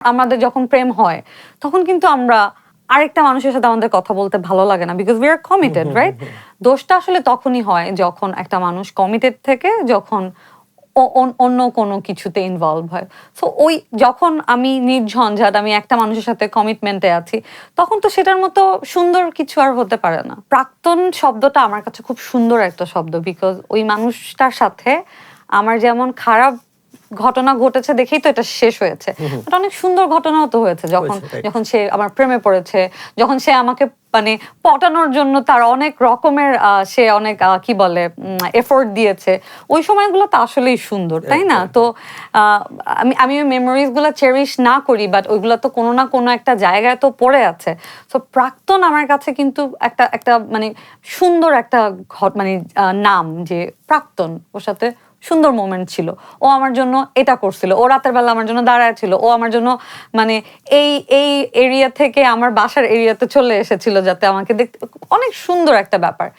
আমাদের যখন প্রেম হয় তখন কিন্তু আমরা আরেকটা মানুষের সাথে আমাদের কথা বলতে ভালো লাগে না because we are committed right দোষটা আসলে তখনই হয় যখন একটা মানুষ কমিটেড থেকে যখন অন্য কোনো কিছুতে ইনভলভ হয়। সো ওই যখন আমি নির্ঝঞ্ঝাট আমি একটা মানুষের সাথে কমিটমেন্টে আছি তখন তো সেটার মতো সুন্দর কিছু আর হতে পারে না। প্রাক্তন শব্দটা আমার কাছে খুব সুন্দর একটা শব্দ বিকজ ওই মানুষটার সাথে আমার যেমন খারাপ ঘটনা ঘটেছে দেখেই তো এটা শেষ হয়েছে। এটা অনেক সুন্দর ঘটনাও তো হয়েছে যখন যখন সে আমার প্রেমে পড়েছে যখন সে আমাকে মানে পটানোর জন্য তার অনেক রকমের সে অনেক কি বলে এফোর্ট দিয়েছে। ওই সময়গুলো তো আসলেই সুন্দর তাই না? তো আহ, আমি আমি ওই মেমোরিজগুলো চেরিশ না করি বাট ওইগুলো তো কোনো না কোনো একটা জায়গায় তো পড়ে আছে। তো প্রাক্তন আমার কাছে কিন্তু একটা একটা মানে সুন্দর একটা ঘট মানে নাম যে প্রাক্তন ওর সাথে সুন্দর মোমেন্ট ছিল। ও আমার জন্য এটা করছিল। ও রাতের বেলা আমার জন্য দাঁড়ায় ছিল। ও আমার জন্য মানে এই এই এরিয়া থেকে আমার বাসার এরিয়াতে চলে এসেছিল যাতে আমাকে দেখতে অনেক সুন্দর একটা ব্যাপার।